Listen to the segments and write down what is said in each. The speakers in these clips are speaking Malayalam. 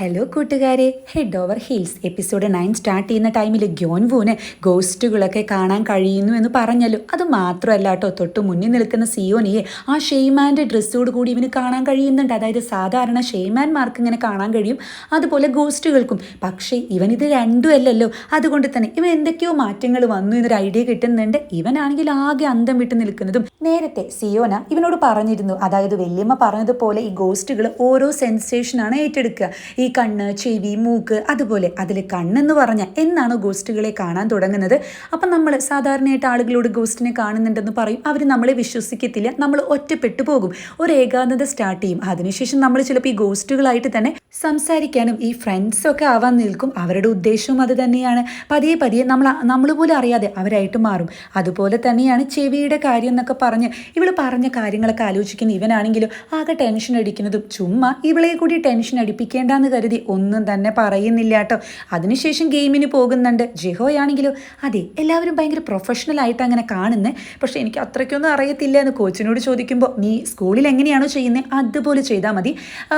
ഹലോ കൂട്ടുകാരെ. Head over heels episode nine start ചെയ്യുന്ന ടൈമിൽ ഗ്യോൻവൂന് ഗോസ്റ്റുകളൊക്കെ കാണാൻ കഴിയുന്നു എന്ന് പറഞ്ഞല്ലോ. അത് മാത്രമല്ല കേട്ടോ തൊട്ട് മുന്നിൽ നിൽക്കുന്ന സിയോനിയെ ആ ഷെയ്മാന്റെ ഡ്രസ്സോട് കൂടി ഇവന് കാണാൻ കഴിയുന്നുണ്ട്. അതായത് സാധാരണ ഷെയ്മാൻമാർക്ക് ഇങ്ങനെ കാണാൻ കഴിയും. അതുപോലെ ഗോസ്റ്റുകൾക്കും പക്ഷേ ഇവൻ ഇത് രണ്ടും അല്ലല്ലോ. അതുകൊണ്ട് തന്നെ ഇവൻ എന്തൊക്കെയോ മാറ്റങ്ങൾ വന്നു എന്നൊരു ഐഡിയ കിട്ടുന്നുണ്ട്. ഇവനാണെങ്കിൽ ആകെ അന്തം വിട്ട് നിൽക്കുന്നതും നേരത്തെ സിയോന ഇവനോട് പറഞ്ഞിരുന്നു. അതായത് വല്യമ്മ പറഞ്ഞതുപോലെ ഈ ഗോസ്റ്റുകൾ ഓരോ സെൻസേഷനാണ് ഏറ്റെടുക്കുക. ഈ കണ്ണ് ചെവി മൂക്ക് അതുപോലെ അതിൽ കണ്ണെന്ന് പറഞ്ഞാൽ എന്നാണ് ഗോസ്റ്റുകളെ കാണാൻ തുടങ്ങുന്നത്? അപ്പം നമ്മൾ സാധാരണയായിട്ട് ആളുകളോട് ഗോസ്റ്റിനെ കാണുന്നുണ്ടെന്ന് പറയും. അവർ നമ്മളെ വിശ്വസിക്കത്തില്ല. നമ്മൾ ഒറ്റപ്പെട്ടു പോകും. ഒരു ഏകാന്തത സ്റ്റാർട്ട് ചെയ്യും. അതിനുശേഷം നമ്മൾ ചിലപ്പോൾ ഈ ഗോസ്റ്റുകളായിട്ട് തന്നെ സംസാരിക്കാനും ഈ ഫ്രണ്ട്സൊക്കെ ആവാൻ നിൽക്കും. അവരുടെ ഉദ്ദേശവും അത് തന്നെയാണ്. പതിയെ പതിയെ നമ്മൾ നമ്മൾ പോലും അറിയാതെ അവരായിട്ട് മാറും. അതുപോലെ തന്നെയാണ് ചെവിയുടെ കാര്യം എന്നൊക്കെ പറഞ്ഞ് ഇവൾ പറഞ്ഞ കാര്യങ്ങളൊക്കെ ആലോചിക്കുന്ന ഇവനാണെങ്കിലും ആകെ ടെൻഷൻ അടിക്കുന്നതും ചുമ്മാ ഇവളെ കൂടി ടെൻഷൻ അടിപ്പിക്കേണ്ടെന്ന് കരുതി ഒന്നും തന്നെ പറയുന്നില്ല കേട്ടോ. അതിനുശേഷം ഗെയിമിന് പോകുന്നുണ്ട്. ജിഹോയാണെങ്കിലോ അതെ എല്ലാവരും ഭയങ്കര പ്രൊഫഷണൽ ആയിട്ട് അങ്ങനെ കാണുന്നത് പക്ഷേ എനിക്ക് അത്രയ്ക്കൊന്നും അറിയത്തില്ല എന്ന് കോച്ചിനോട് ചോദിക്കുമ്പോൾ നീ സ്കൂളിൽ എങ്ങനെയാണോ ചെയ്യുന്നത് അതുപോലെ ചെയ്താൽ മതി.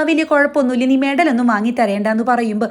വലിയ കുഴപ്പമൊന്നുമില്ല. നീ മെഡലൊന്നും വാങ്ങി തരേണ്ടെന്ന് പറയുമ്പോൾ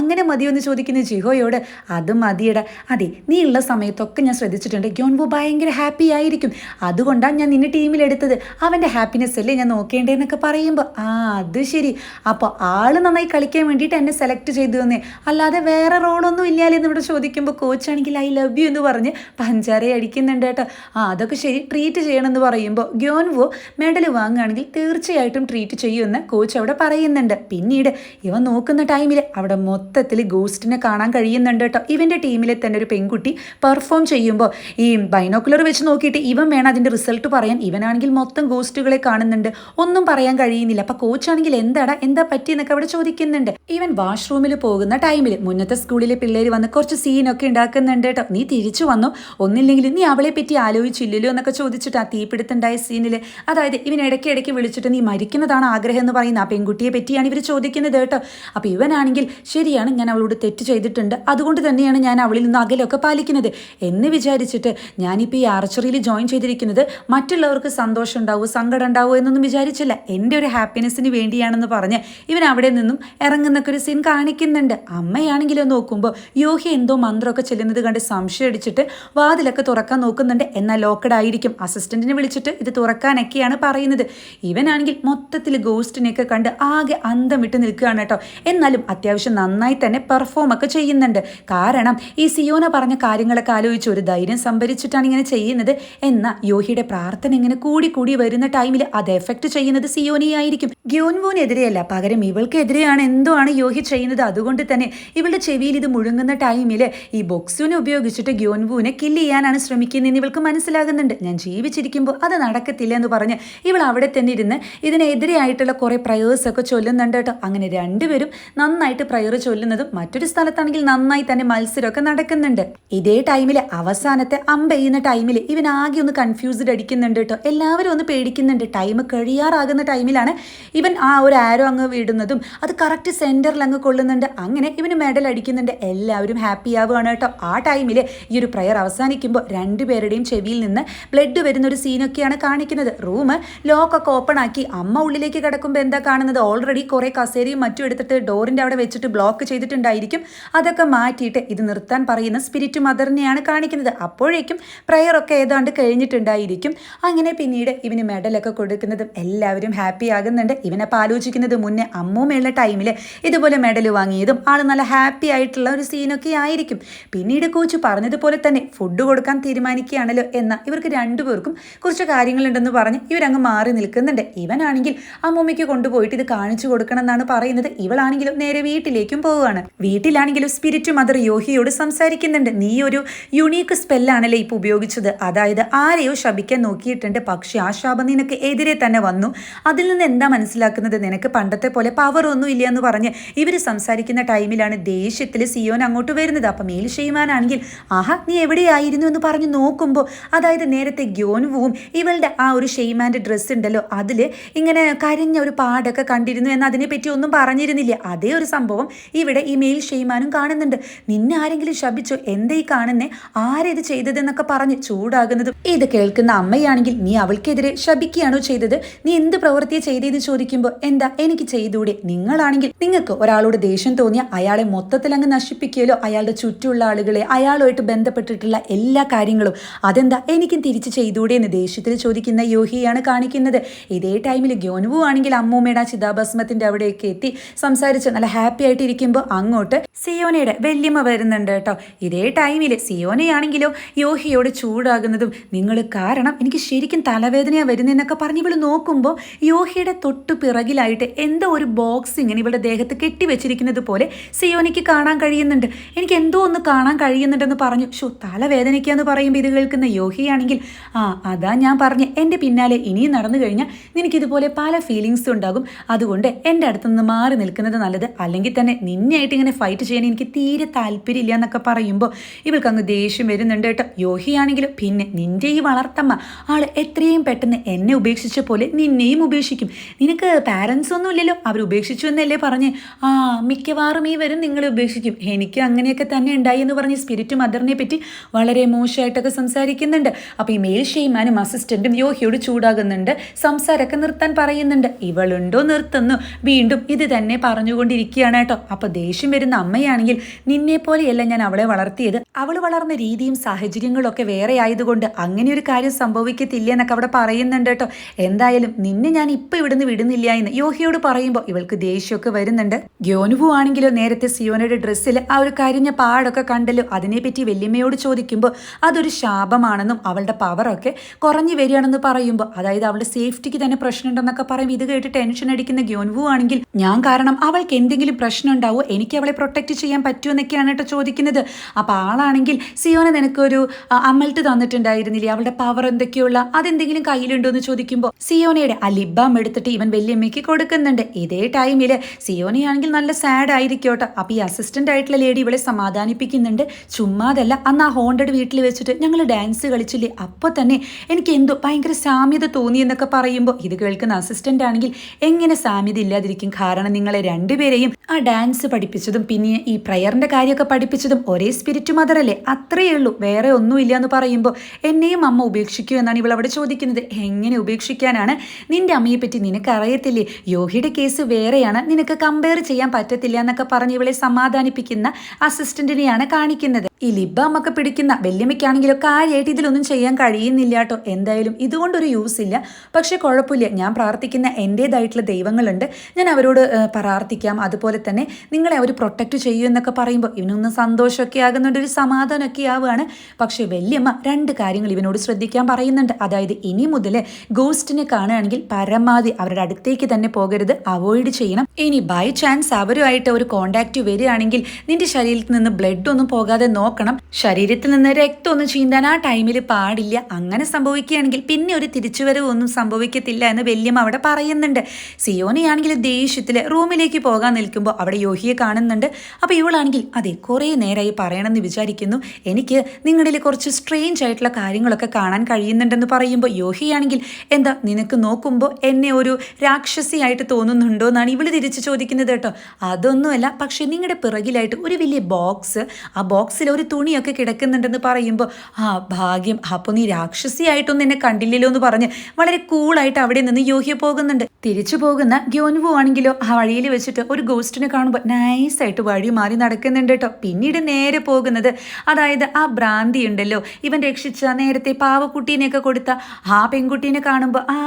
അങ്ങനെ മതിയെന്ന് ചോദിക്കുന്ന ജിഹോയോട് അത് മതിയട. അതെ നീ ഉള്ള സമയത്തൊക്കെ ഞാൻ ശ്രദ്ധിച്ചിട്ടുണ്ട്. ഗ്യോൺബു ഭയങ്കര ഹാപ്പി ആയിരിക്കും. അതുകൊണ്ടാണ് ഞാൻ നിന്നെ ടീമിലെടുത്തത് അവന്റെ ഹാപ്പിനെസ് അല്ലേ ഞാൻ നോക്കേണ്ടതെന്നൊക്കെ പറയുമ്പോൾ ആ അത് ശരി. അപ്പോൾ ആൾ നന്നായി കളിക്കാൻ വേണ്ടിയിട്ട് എന്നെ സെലക്ട് ചെയ്തു തന്നേ. അല്ലാതെ വേറെ റോളൊന്നും ഇല്ലാലേ എന്ന് ഇവിടെ ചോദിക്കുമ്പോൾ കോച്ചാണെങ്കിൽ ഐ ലവ് യു എന്ന് പറഞ്ഞ് പഞ്ചാര അടിക്കുന്നുണ്ട് കേട്ടോ. ആ അതൊക്കെ ശരി ട്രീറ്റ് ചെയ്യണമെന്ന് പറയുമ്പോൾ ഗ്യോൻവോ മെഡൽ വാങ്ങുകയാണെങ്കിൽ തീർച്ചയായിട്ടും ട്രീറ്റ് ചെയ്യുമെന്ന് കോച്ച് അവിടെ പറയുന്നുണ്ട്. പിന്നീട് ഇവ നോക്കുന്ന ടൈമിൽ അവിടെ മൊത്തത്തിൽ ഗോസ്റ്റിനെ കാണാൻ കഴിയുന്നുണ്ട് കേട്ടോ. ഇവന്റെ ടീമിലെ തന്നെ ഒരു പെൺകുട്ടി പെർഫോം ചെയ്യുമ്പോൾ ഈ ബൈനോക്കുലർ വെച്ച് നോക്കിയിട്ട് ഇവൻ വേണം അതിന്റെ റിസൾട്ട് പറയാൻ. ഇവനാണെങ്കിൽ മൊത്തം ഗോസ്റ്റുകളെ കാണുന്നുണ്ട്. ഒന്നും പറയാൻ കഴിയുന്നില്ല. അപ്പം കോച്ചാണെങ്കിൽ എന്താടാ എന്താ പറ്റിയെന്നൊക്കെ അവിടെ ചോദിക്കുന്നുണ്ട് ഈവൻ വാഷ്റൂമിൽ പോകുന്ന ടൈമിൽ മുന്നത്തെ സ്കൂളിലെ പിള്ളേർ വന്ന് കുറച്ച് സീനൊക്കെ ഉണ്ടാക്കുന്നുണ്ട് കേട്ടോ നീ തിരിച്ചു വന്നു. ഒന്നില്ലെങ്കിൽ നീ അവളെ പറ്റി ആലോചിച്ചില്ലല്ലോ എന്നൊക്കെ ചോദിച്ചിട്ട് ആ തീപിടുത്തുണ്ടായ സീനിൽ അതായത് ഇവൻ ഇടയ്ക്ക് ഇടയ്ക്ക് വിളിച്ചിട്ട് നീ മരിക്കുന്നതാണ് ആഗ്രഹം എന്ന് പറയുന്ന ആ പെൺകുട്ടിയെ പറ്റിയാണ് ഇവർ ചോദിക്കുന്നത് കേട്ടോ അപ്പോൾ ഇവനാണെങ്കിൽ ശരിയാണ് ഞാൻ അവളോട് തെറ്റ് ചെയ്തിട്ടുണ്ട്. അതുകൊണ്ട് തന്നെയാണ് ഞാൻ അവളിൽ നിന്ന് അകലൊക്കെ പാലിക്കുന്നത്. എന്ന് വിചാരിച്ചിട്ട് ഞാനിപ്പോൾ ഈ ആർച്ചറിയിൽ ജോയിൻ ചെയ്തിരിക്കുന്നത് മറ്റുള്ളവർക്ക് സന്തോഷം ഉണ്ടാവുമോ സങ്കടം ഉണ്ടാവുമോ എന്നൊന്നും വിചാരിച്ചില്ല. എന്റെ ഒരു ഹാപ്പിനെസ്സിന് വേണ്ടിയാണെന്ന് പറഞ്ഞ് ഇവൻ അവിടെ നിന്നും ഇറങ്ങുന്നൊക്കെ ഒരു സീൻ കാണിക്കുന്നുണ്ട്. അമ്മയാണെങ്കിലും നോക്കുമ്പോൾ യോഹി എന്തോ മന്ത്രമൊക്കെ ചെല്ലുന്നത് കണ്ട് സംശയം അടിച്ചിട്ട് വാതിലൊക്കെ തുറക്കാൻ നോക്കുന്നുണ്ട്. എന്നാൽ ലോക്കഡ് ആയിരിക്കും. അസിസ്റ്റന്റിനെ വിളിച്ചിട്ട് ഇത് തുറക്കാനൊക്കെയാണ് പറയുന്നത്. ഇവനാണെങ്കിൽ മൊത്തത്തിൽ ഗോസ്റ്റിനെയൊക്കെ കണ്ട് ആകെ അന്തം വിട്ട് നിൽക്കുകയാണ് കേട്ടോ. എന്നാലും അത്യാവശ്യം നന്നായി തന്നെ പെർഫോം ഒക്കെ ചെയ്യുന്നുണ്ട്. കാരണം ഈ സിയോന പറഞ്ഞ കാര്യങ്ങളൊക്കെ ആലോചിച്ച് ഒരു ധൈര്യം സംഭരിച്ചിട്ടാണ് ഇങ്ങനെ ചെയ്യുന്നത്. എന്ന യോഹിയുടെ പ്രാർത്ഥന ഇങ്ങനെ കൂടി കൂടി വരുന്ന ടൈമിൽ അത് എഫക്റ്റ് ചെയ്യുന്നത് സിയോനിയായിരിക്കും. ഗ്യോൻവോനെതിരെയല്ല പകരം ഇവൾക്കെതിരെയാണ്. എന്തോ ആണ് യോഹി ചെയ്യുന്നത്? അതുകൊണ്ട് തന്നെ ഇവളുടെ ചെവിയിൽ ഇത് മുഴുങ്ങുന്ന ടൈമിൽ ഈ ബോക്സുവിനെ ഉപയോഗിച്ചിട്ട് ഗ്യോൻവുവിനെ കില്ല് ചെയ്യാനാണ് ശ്രമിക്കുന്നതെന്ന് ഇവൾക്ക് മനസ്സിലാകുന്നുണ്ട്. ഞാൻ ജീവിച്ചിരിക്കുമ്പോൾ അത് നടക്കത്തില്ല എന്ന് പറഞ്ഞ് ഇവൾ അവിടെ തന്നെ ഇരുന്ന് ഇതിനെതിരെയായിട്ടുള്ള കുറേ പ്രയേഴ്സ് ഒക്കെ ചൊല്ലുന്നുണ്ട് കേട്ടോ. അങ്ങനെ രണ്ടുപേരും നന്നായിട്ട് പ്രയർ ചൊല്ലുന്നതും മറ്റൊരു സ്ഥലത്താണെങ്കിൽ നന്നായി തന്നെ മത്സരമൊക്കെ നടക്കുന്നുണ്ട്. ഇതേ ടൈമിൽ അവസാനത്തെ അമ്പെയ്യുന്ന ടൈമിൽ ഇവൻ ആകെ ഒന്ന് കൺഫ്യൂസ്ഡ് അടിക്കുന്നുണ്ട് കേട്ടോ. എല്ലാവരും ഒന്ന് പേടിക്കുന്നുണ്ട്. ടൈം കഴിയാറാകുന്ന ടൈമിലാണ് ഇവൻ ആ ഒരു ആരോ അങ്ങ് വിടുന്നതും അത് കറക്റ്റ് സെന്ററിൽ അങ്ങ് കൊള്ളുന്നുണ്ട്. അങ്ങനെ ഇവന് മെഡൽ അടിക്കുന്നുണ്ട്. എല്ലാവരും ഹാപ്പി ആവുകയാണ് കേട്ടോ. ആ ടൈമിൽ ഈ ഒരു പ്രയർ അവസാനിക്കുമ്പോൾ രണ്ടുപേരുടെയും ചെവിയിൽ നിന്ന് ബ്ലഡ് വരുന്ന ഒരു സീനൊക്കെയാണ് കാണിക്കുന്നത്. റൂം ലോക്കൊക്കെ ഓപ്പൺ ആക്കി അമ്മ ഉള്ളിലേക്ക് കിടക്കുമ്പോൾ എന്താ കാണുന്നത്? ഓൾറെഡി കുറേ കസേരയും മറ്റും എടുത്തിട്ട് ഡോറിന്റെ അവിടെ വെച്ചിട്ട് ബ്ലോക്ക് ചെയ്തിട്ടുണ്ടായിരിക്കും. അതൊക്കെ മാറ്റിയിട്ട് ഇത് നിർത്താൻ പറയുന്ന സ്പിരിറ്റ് മദറിനെയാണ് കാണിക്കുന്നത്. അപ്പോഴേക്കും പ്രയറൊക്കെ ഏതാണ്ട് കഴിഞ്ഞിട്ടുണ്ടായിരിക്കും. അങ്ങനെ പിന്നീട് ഇവന് മെഡലൊക്കെ കൊടുക്കുന്നതും എല്ലാവരും ഹാപ്പി ആകുന്നുണ്ട്. ഇവനപ്പോൾ ആലോചിക്കുന്നത് മുന്നേ അമ്മൂമ്മയുള്ള ടൈമിൽ ഇതുപോലെ മെഡൽ വാങ്ങിയതും ആൾ നല്ല ഹാപ്പി ആയിട്ടുള്ള ഒരു സീനൊക്കെ ആയിരിക്കും. പിന്നീട് കോച്ച് പറഞ്ഞതുപോലെ തന്നെ ഫുഡ് കൊടുക്കാൻ തീരുമാനിക്കുകയാണല്ലോ എന്ന ഇവർക്ക് രണ്ടുപേർക്കും കുറച്ച് കാര്യങ്ങളുണ്ടെന്ന് പറഞ്ഞ് ഇവരങ്ങ് മാറി നിൽക്കുന്നുണ്ട്. ഇവനാണെങ്കിൽ അമ്മൂമ്മയ്ക്ക് കൊണ്ടുപോയിട്ട് ഇത് കാണിച്ചു കൊടുക്കണം എന്നാണ് പറയുന്നത്. ഇവളാണെങ്കിലും നേരെ വീട്ടിലേക്കും പോവുകയാണ്. വീട്ടിലാണെങ്കിലും സ്പിരിറ്റ് മദർ യോഹിയോട് സംസാരിക്കുന്നുണ്ട്. നീ ഒരു യുണീക്ക് സ്പെല്ലാണല്ലേ ഇപ്പോൾ ഉപയോഗിച്ചത്. അതായത് ആരെയോ ശപിക്കാൻ നോക്കിയിട്ടുണ്ട്. പക്ഷേ ആ ശാപം നിനക്ക് എതിരെ തന്നെ വന്നു. അതിൽ നിന്ന് എന്താ മനസ്സിലാക്കുന്നത്? നിനക്ക് പണ്ടത്തെ പോലെ പവർ ഒന്നും ഇല്ല എന്ന് പറഞ്ഞ് ഇവർ സംസാരിക്കുന്ന ടൈമിലാണ് ദേഷ്യത്തിൽ സിയോൻ അങ്ങോട്ട് വരുന്നത്. അപ്പം മേൽ ചെയ്യുവാനാണെങ്കിൽ ആഹാ നീ എവിടെയായിരുന്നു? എന്ന് പറഞ്ഞ് നോക്കുമ്പോൾ അതായത് നേരത്തെ ഗ്യോൻവും ഇവളുടെ ആ ഒരു ഷെയ്മാന്റെ ഡ്രസ്സ് ഉണ്ടല്ലോ അതിൽ ഇങ്ങനെ കരിഞ്ഞ ഒരു പാടൊക്കെ കണ്ടിരുന്നു എന്ന് അതിനെപ്പറ്റി ഒന്നും പറഞ്ഞിരുന്നില്ല. അതേ ഒരു സംഭവം ഇവിടെ ഈ മെയിൽ ഷെയ്മാനും കാണുന്നുണ്ട്. നിന്നെ ആരെങ്കിലും ശപിച്ചോ? എന്തേ ഈ കാണുന്നേ? ആരേത് ചെയ്തതെന്നൊക്കെ പറഞ്ഞ് ചൂടാകുന്നതും? ഇത് കേൾക്കുന്ന അമ്മയാണെങ്കിൽ നീ അവൾക്കെതിരെ ശപിക്കുകയാണോ ചെയ്തത്? നീ എന്ത് പ്രവൃത്തിയെ ചെയ്തതെന്ന് ചോദിക്കുമ്പോൾ എന്താ? എനിക്ക് ചെയ്തൂടെ. നിങ്ങളാണെങ്കിൽ ആണെങ്കിൽ നിങ്ങൾക്ക് ഒരാളോട് ദേഷ്യം തോന്നിയ അയാളെ മൊത്തത്തിൽ അങ്ങ് നശിപ്പിക്കുകയല്ലോ അയാളുടെ ചുറ്റുമുള്ള ആളുകളെ അയാളുമായിട്ട് ബന്ധപ്പെട്ടിട്ടുള്ള എല്ലാ കാര്യങ്ങളും. അതെന്താ എനിക്കും തിരിച്ച് ചെയ്തൂടെ എന്ന് ദേഷ്യത്തിൽ ചോദിക്കുന്ന യോഹിയാണ് കാണിക്കുന്നത്. ഇതേ ടൈമിൽ ഗ്യോനുവു ആണെങ്കിൽ അമ്മൂമ്മയുടെ ആ ചിതാഭസ്മത്തിന്റെ അവിടെയൊക്കെ എത്തി സംസാരിച്ച് നല്ല ഹാപ്പി ആയിട്ട് ഇരിക്കുമ്പോൾ അങ്ങോട്ട് സിയോനയുടെ വല്യമ്മ വരുന്നുണ്ട് കേട്ടോ. ഇതേ ടൈമിൽ സിയോനയാണെങ്കിലോ യോഹിയോട് ചൂടാകുന്നതും നിങ്ങൾ കാരണം എനിക്ക് ശരിക്കും തലവേദനയാണ് വരുന്നതെന്നൊക്കെ പറഞ്ഞ് ഇവൾ നോക്കുമ്പോൾ യോഹിയുടെ തൊട്ടു പിറകിലായിട്ട് എന്തോ ഒരു ബോക്സ് ഇങ്ങനെ ഇവളുടെ ദേഹത്ത് കെട്ടിവെച്ചിരിക്കുന്നത് പോലെ സിയോനയ്ക്ക് കാണാൻ കഴിയുന്നുണ്ട്. എനിക്ക് എന്തോ ഒന്ന് കാണാൻ കഴിയുന്നുണ്ടെന്ന് പറഞ്ഞു. ഷോ തലവേദനയ്ക്കാന്ന് പറയുമ്പോൾ ഇത് കേൾക്കുന്ന യോഹിയാണെങ്കിൽ ആ അതാ ഞാൻ പറഞ്ഞ്. എന്റെ പിന്നാലെ ഇനിയും നടന്നു കഴിഞ്ഞാൽ നിനക്കിതുപോലെ പല ഫീലിങ്സും ഉണ്ടാകും. അതുകൊണ്ട് എന്റെ അടുത്തുനിന്ന് മാറി നിൽക്കുന്നത് നല്ലത്. അല്ലെങ്കിൽ തന്നെ നിന്നെയായിട്ട് ഇങ്ങനെ ഫൈറ്റ് ചെയ്യാൻ എനിക്ക് തീരെ താല്പര്യമില്ല എന്നൊക്കെ പറയുമ്പോൾ ഇവൾക്ക് അങ്ങ് ദേഷ്യം വരുന്നുണ്ട് കേട്ടോ. യോഹിയാണെങ്കിലും പിന്നെ നിന്റെ ഈ വളർത്തമ്മ ആൾ എത്രയും പെട്ടെന്ന് എന്നെ ഉപേക്ഷിച്ച പോലെ നിന്നെയും ഉപേക്ഷിക്കും. നിനക്ക് പാരൻസ് ഒന്നും ഇല്ലല്ലോ. അവർ ഉപേക്ഷിച്ചു എന്നല്ലേ പറഞ്ഞ് ആ മിക്കവാറും ഈ വരും നിങ്ങളെ ഉപേക്ഷിക്കും. എനിക്ക് അങ്ങനെയൊക്കെ തന്നെ ഉണ്ടായി എന്ന് പറഞ്ഞ് സ്പിരിറ്റ് മദറിനെ പറ്റി വളരെ മോശമായിട്ടൊക്കെ സംസാരിക്കുന്നുണ്ട്. അപ്പോൾ ഈ മെയിൽ ഷെയ്മാനും അസിസ്റ്റന്റും യോഹിയോട് ചൂടാകുന്നുണ്ട്. സംസാരമൊക്കെ നിർത്താൻ പറയുന്നുണ്ട്. ഇവളുണ്ടോ? നിർത്തുന്നു. വീണ്ടും ഇത് തന്നെ പറഞ്ഞുകൊണ്ടിരിക്കുകയാണ് കേട്ടോ. അപ്പോൾ ദേഷ്യം വരുന്ന അമ്മയാണെങ്കിൽ നിന്നെ പോലെയല്ല ഞാൻ അവളെ വളർത്തിയത്. അവൾ വളർന്ന രീതിയും സാഹചര്യങ്ങളൊക്കെ വേറെ ആയതുകൊണ്ട് അങ്ങനെ ഒരു കാര്യം സംഭവിക്കത്തില്ല എന്നൊക്കെ അവിടെ പറയുന്നുണ്ട് കേട്ടോ. എന്തായാലും നിന്നെ ഞാൻ ഇപ്പോൾ ഇവിടുന്ന് വിടുന്നില്ല എന്ന് യോഹിയോട് പറയുമ്പോൾ ഇവൾക്ക് ദേഷ്യമൊക്കെ വരുന്നുണ്ട്. ഗ്യോനുവു ആണെങ്കിലോ നേരത്തെ സിയോനയുടെ ഡ്രസ്സിൽ ആ ഒരു കരിഞ്ഞ പാടൊക്കെ കണ്ടല്ലോ. അതിനെപ്പറ്റി വല്യമ്മയോട് ചോദിക്കുമ്പോൾ അതൊരു ശാപമാണെന്നും അവളുടെ പവറൊക്കെ കുറഞ്ഞു വരികയാണെന്ന് പറയുമ്പോൾ അതായത് അവളുടെ സേഫ്റ്റിക്ക് തന്നെ പ്രശ്നമുണ്ടെന്നൊക്കെ പറയും ഇത് കേട്ട് ടെൻഷൻ അടിക്കുന്ന ഗ്യോൻവു ആണെങ്കിൽ ഞാൻ കാരണം അവൾക്ക് എന്തെങ്കിലും പ്രശ്നം ഉണ്ടാവോ എനിക്ക് അവളെ പ്രൊട്ടക്റ്റ് ചെയ്യാൻ പറ്റുമെന്നൊക്കെയാണ് കേട്ടോ ചോദിക്കുന്നത്. അപ്പോൾ ആളാണെങ്കിൽ സിയോന നിനക്കൊരു അമൽട്ട് തന്നിട്ടുണ്ടായിരുന്നില്ലേ? അവളുടെ പവർ എന്തൊക്കെയുള്ള? അതെന്തെങ്കിലും കയ്യിലുണ്ടോ എന്ന് ചോദിക്കുമ്പോൾ സിയോനയുടെ ആ ലിബാം എടുത്തിട്ട് ഇവൻ വല്യമ്മയ്ക്ക് കൊടുക്കുന്നുണ്ട്. ഇതേ ടൈമിൽ സിയോനയാണെങ്കിൽ നല്ല സാഡ് ആയിരിക്കോട്ടെ അപ്പോൾ ഈ അസിസ്റ്റന്റ് ആയിട്ടുള്ള ലേഡി ഇവളെ സമാധാനിപ്പിക്കുന്നുണ്ട്. ചുമ്മാതല്ല അന്ന് ആ ഹോണ്ടഡ് വീട്ടിൽ വെച്ചിട്ട് ഞങ്ങൾ ഡാൻസ് കളിച്ചില്ലേ? അപ്പോൾ തന്നെ എനിക്ക് എന്തോ ഭയങ്കര സാമ്യത തോന്നി എന്നൊക്കെ പറയുമ്പോൾ ഇത് കേൾക്കുന്ന അസിസ്റ്റന്റ് ആണെങ്കിൽ എങ്ങനെ സാമ്യത ഇല്ലാതിരിക്കും? കാരണം നിങ്ങളെ രണ്ടുപേരെയും ആ ഡാൻസ് പഠിപ്പിച്ചതും പിന്നെ ഈ പ്രയറിന്റെ കാര്യമൊക്കെ പഠിപ്പിച്ചതും ഒരേ സ്പിരിറ്റ് മദർ അല്ലേ? അത്രയേ ഉള്ളൂ. വേറെ ഒന്നുമില്ല എന്ന് പറയുമ്പോൾ എന്നെയും അമ്മ ഉപേക്ഷിക്കൂ എന്നാണ് ഇവൾ അവിടെ ചോദിക്കുന്നത്. എങ്ങനെ ഉപേക്ഷിക്കാനാണ്? നിന്റെ അമ്മയെ പറ്റി നിനക്ക് അറിയത്തില്ലേ യോഹിയുടെ കേസ് വേറെയാണ്. നിനക്ക് കമ്പയർ ചെയ്യാൻ പറ്റത്തില്ല എന്നൊക്കെ പറഞ്ഞ് ഇവളെ സമാധാനിപ്പിക്കുന്ന അസിസ്റ്റന്റിനെയാണ് കാണിക്കുന്നത്. ഈ ലിബാം അമ്മയ്ക്ക് പിടിക്കുന്ന വല്യമ്മയ്ക്കാണെങ്കിലും കാര്യമായിട്ട് ഇതിലൊന്നും ചെയ്യാൻ കഴിയുന്നില്ല കേട്ടോ എന്തായാലും ഇതുകൊണ്ടൊരു യൂസ് ഇല്ല. പക്ഷേ കുഴപ്പമില്ല. ഞാൻ പ്രാർത്ഥിക്കുന്ന എന്റേതായിട്ടുള്ള ദൈവങ്ങളുണ്ട്. ഞാൻ അവരോട് പ്രാർത്ഥിക്കാം. അതുപോലെ തന്നെ നിങ്ങളെ അവർ പ്രൊട്ടക്റ്റ് ചെയ്യൂ എന്നൊക്കെ പറയുമ്പോൾ ഇവനൊന്ന് സന്തോഷമൊക്കെ ആകുന്നുണ്ട് ഒരു സമാധാനമൊക്കെ ആവുകയാണ്. പക്ഷേ വല്യമ്മ രണ്ട് കാര്യങ്ങൾ ഇവനോട് ശ്രദ്ധിക്കാൻ പറയുന്നുണ്ട്. അതായത് ഇനി മുതൽ ഗോസ്റ്റിനെ കാണുകയാണെങ്കിൽ പരമാവധി അവരുടെ അടുത്തേക്ക് തന്നെ പോകരുത്. അവോയ്ഡ് ചെയ്യണം. ഇനി ബൈ ചാൻസ് അവരുമായിട്ട് ഒരു കോണ്ടാക്റ്റ് വരികയാണെങ്കിൽ നിന്റെ ശരീരത്തിൽ നിന്ന് ബ്ലഡ് ഒന്നും പോകാതെ നോക്കണം. ശരീരത്തിൽ നിന്ന് രക്തമൊന്നും ചീന്താൻ ആ ടൈമിൽ പാടില്ല. അങ്ങനെ സംഭവിക്കുകയാണെങ്കിൽ പിന്നെ ഒരു തിരിച്ചുവരവ് ഒന്നും സംഭവിക്കത്തില്ല എന്ന് വല്യമ്മ അവിടെ പറയുന്നുണ്ട്. സിയോനയാണെങ്കിൽ ദേഷ്യത്തിൽ റൂമിലേക്ക് പോകാൻ നിൽക്കുമ്പോൾ അവിടെ യോഹിയെ കാണുന്നുണ്ട്. അപ്പോൾ ഇവളാണെങ്കിൽ അതെ കുറേ നേരമായി പറയണമെന്ന് വിചാരിക്കുന്നു. എനിക്ക് നിങ്ങളിൽ കുറച്ച് സ്ട്രെയിഞ്ച് ആയിട്ടുള്ള കാര്യങ്ങളൊക്കെ കാണാൻ കഴിയുന്നുണ്ടെന്ന് പറയുമ്പോൾ യോഹിയാണെങ്കിൽ എന്താ നിനക്ക് നോക്കുമ്പോൾ എന്നെ ഒരു രാക്ഷസിയായിട്ട് തോന്നുന്നുണ്ടോ എന്നാണ് ഇവൾ തിരിച്ച് ചോദിക്കുന്നത് കേട്ടോ. അതൊന്നുമല്ല പക്ഷേ നിങ്ങളുടെ പിറകിലായിട്ട് ഒരു വലിയ ബോക്സ് ആ ബോക്സിൽ ഒരു തുണിയൊക്കെ കിടക്കുന്നുണ്ടെന്ന് പറയുമ്പോൾ ആ ഭാഗ്യം. അപ്പോൾ നീ രാക്ഷസിയായിട്ടൊന്നും എന്നെ കണ്ടില്ലല്ലോ എന്ന് പറഞ്ഞ് വളരെ കൂളായിട്ട് അവിടെ നിന്ന് യോഹ്യ പോകുന്നുണ്ട്. തിരിച്ചു പോകുന്ന ഗ്യോൻവു ആണെങ്കിലോ ആ വഴിയിൽ വെച്ചിട്ട് ഒരു ഗോസ്റ്റിനെ കാണുമ്പോൾ നൈസായിട്ട് വഴി മാറി നടക്കുന്നുണ്ട് കേട്ടോ. പിന്നീട് നേരെ പോകുന്നത് അതായത് ആ ഭ്രാന്തി ഉണ്ടല്ലോ ഇവൻ രക്ഷിച്ച നേരത്തെ പാവക്കുട്ടീനെയൊക്കെ കൊടുത്ത ആ പെൺകുട്ടീനെ കാണുമ്പോൾ ആ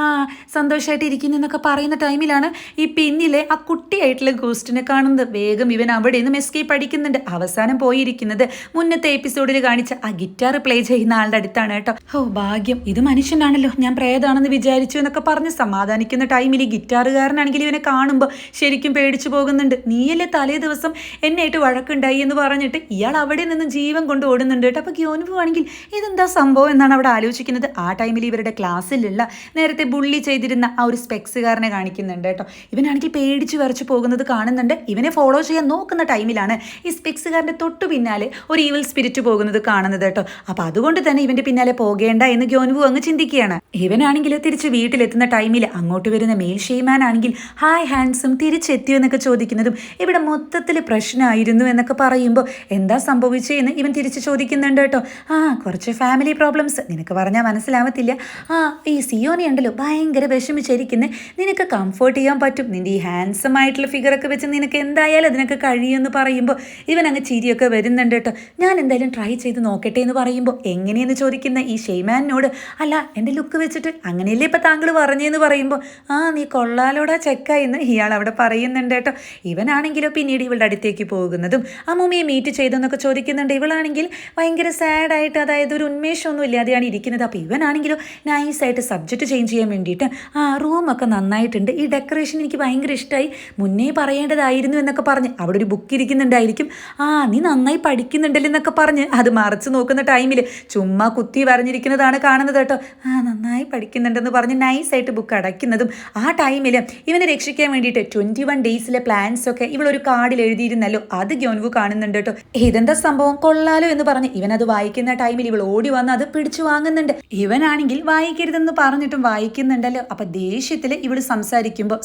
സന്തോഷമായിട്ട് ഇരിക്കുന്നു എന്നൊക്കെ പറയുന്ന ടൈമിലാണ് ഈ പിന്നിലെ ആ കുട്ടിയായിട്ടുള്ള ഗോസ്റ്റിനെ കാണുന്നത്. വേഗം ഇവൻ അവിടെ നിന്നും എസ്കേപ്പ് അടിക്കുന്നുണ്ട്. അവസാനം പോയിരിക്കുന്നത് മുന്നത്തെ എപ്പിസോഡിൽ കാണിച്ച ആ ഗിറ്റാർ പ്ലേ ചെയ്യുന്ന ആളുടെ അടുത്താണ് കേട്ടോ. ഓ ഭാഗ്യം. ഇത് മനുഷ്യനാണല്ലോ. ഞാൻ പ്രേതാണെന്ന് വിചാരിച്ചു എന്നൊക്കെ പറഞ്ഞ് സമാധാനിക്കുന്ന ടൈമിൽ ഈ ഗിറ്റാറുകാരനാണെങ്കിൽ ഇവനെ കാണുമ്പോൾ ശരിക്കും പേടിച്ചു പോകുന്നുണ്ട്. നീയല്ലേ തലേ ദിവസം എന്നായിട്ട് വഴക്കുണ്ടായി എന്ന് പറഞ്ഞിട്ട് ഇയാൾ അവിടെ നിന്ന് ജീവൻ കൊണ്ട് ഓടുന്നുണ്ട് കേട്ടോ. അപ്പോൾ ഗ്യോനുവ് ആണെങ്കിൽ ഇതെന്താ സംഭവം എന്നാണ് അവിടെ ആലോചിക്കുന്നത്. ആ ടൈമിൽ ഇവരുടെ ക്ലാസ്സിലുള്ള നേരത്തെ ബുള്ളി ചെയ്തിരുന്ന ആ ഒരു സ്പെക്സുകാരനെ കാണിക്കുന്നുണ്ട് കേട്ടോ. ഇവനാണെങ്കിൽ പേടിച്ച് വരച്ച് പോകുന്നത് കാണുന്നുണ്ട്. ഇവനെ ഫോളോ ചെയ്യാൻ നോക്കുന്ന ടൈമിലാണ് ഈ സ്പെക്സുകാരന്റെ തൊട്ടു പിന്നാലെ ഒരു ഈവിൽ സ്പിരിറ്റ് പോകുന്നത് കാണുന്നത് കേട്ടോ. അപ്പൊ അതുകൊണ്ട് തന്നെ ഇവന്റെ പിന്നാലെ പോകേണ്ട എന്ന് ഗ്യോൻവു അങ്ങ് ചിന്തിക്കുകയാണ്. ഇവനാണെങ്കിൽ തിരിച്ച് വീട്ടിലെത്തുന്ന ടൈമിൽ അങ്ങോട്ട് വരുന്ന മെയിൽ ഷെയ്മാൻ ആണെങ്കിൽ ഹായ് ഹാൻസും തിരിച്ചെത്തിയോ എന്നൊക്കെ ചോദിക്കുന്നതും ഇവിടെ മൊത്തത്തിൽ പ്രശ്നമായിരുന്നു എന്നൊക്കെ പറയുമ്പോൾ എന്താ സംഭവിച്ചതെന്ന് ഇവൻ തിരിച്ച് ചോദിക്കുന്നുണ്ട് കേട്ടോ. ആ കുറച്ച് ഫാമിലി പ്രോബ്ലംസ് നിനക്ക് പറഞ്ഞാൽ മനസ്സിലാവത്തില്ല. ആ ഈ സിയോനെ ഉണ്ടല്ലോ ഭയങ്കര വിഷമിച്ചിരിക്കുന്നത് നിനക്ക് കംഫർട്ട് ചെയ്യാൻ പറ്റും. നിന്റെ ഈ ഹാൻസം ആയിട്ടുള്ള ഫിഗറൊക്കെ വെച്ച് നിനക്ക് എന്തായാലും അതിനൊക്കെ കഴിയുമെന്ന് പറയുമ്പോൾ ഇവൻ അങ്ങ് ചിരിയൊക്കെ വരുന്നുണ്ട് കേട്ടോ. ഞാൻ എന്തായാലും ട്രൈ ചെയ്ത് നോക്കട്ടെ എന്ന് പറയുമ്പോൾ എങ്ങനെയെന്ന് ചോദിക്കുന്ന ഈ ഷെയ്മാനോട് അല്ല എന്റെ ലുക്ക് വെച്ചിട്ട് അങ്ങനെയല്ലേ ഇപ്പം താങ്കൾ പറഞ്ഞതെന്ന് പറയുമ്പോൾ ആ നീ കൊള്ളാലോടാ ചെക്കായെന്ന് ഇയാൾ അവിടെ പറയുന്നുണ്ട് കേട്ടോ. ഇവനാണെങ്കിലോ പിന്നീട് ഇവളുടെ അടുത്തേക്ക് പോകുന്നതും അമ്മൂമ്മയെ മീറ്റ് ചെയ്തെന്നൊക്കെ ചോദിക്കുന്നുണ്ട്. ഇവളാണെങ്കിൽ ഭയങ്കര സാഡായിട്ട് അതായത് ഒരു ഉന്മേഷമൊന്നും ഇല്ലാതെയാണ് ഇരിക്കുന്നത്. അപ്പോൾ ഇവനാണെങ്കിലോ നൈസായിട്ട് സബ്ജക്റ്റ് ചേഞ്ച് ചെയ്യാൻ വേണ്ടിയിട്ട് ആ റൂമൊക്കെ നന്നായിട്ടുണ്ട്. ഈ ഡെക്കറേഷൻ എനിക്ക് ഭയങ്കര ഇഷ്ടമായി മുന്നേ പറയേണ്ടതായിരുന്നു എന്നൊക്കെ പറഞ്ഞ് അവിടെ ഒരു ബുക്ക് ഇരിക്കുന്നുണ്ടായിരിക്കും. ആ നീ നന്നായി പഠിക്കുന്നുണ്ടല്ലോ എന്നൊക്കെ പറഞ്ഞ് അത് മറിച്ച് നോക്കുന്ന ടൈമിൽ ചുമ്മാ കുത്തി വരഞ്ഞിരിക്കുന്നതാണ് കാണുന്നത് കേട്ടോ. ആ നന്നായി പഠിക്കുന്നുണ്ടെന്ന് പറഞ്ഞ് നൈസായിട്ട് ബുക്ക് അടയ്ക്കുന്നതും ആ ടൈമിൽ ഇവനെ രക്ഷിക്കാൻ വേണ്ടിയിട്ട് ട്വന്റി വൺ ഡേയ്സിലെ പ്ലാൻസ് ഒക്കെ ഇവളൊരു കാർഡിൽ എഴുതിയിരുന്നല്ലോ. അത് ഗ്യോൻവു കാണുന്നുണ്ട് കേട്ടോ. ഇതെന്താ സംഭവം? കൊള്ളാലോ എന്ന് പറഞ്ഞ് ഇവൻ അത് വായിക്കുന്ന ടൈമിൽ ഇവൾ ഓടി വന്ന് അത് പിടിച്ചു വാങ്ങുന്നുണ്ട്. ഇവനാണെങ്കിൽ വായിക്കരുതെന്ന് പറഞ്ഞിട്ടും വായിക്കുന്നുണ്ടല്ലോ. അപ്പൊ ദേഷ്യത്തിൽ ഇവൾ സംസാരിക്കുമ്പോൾ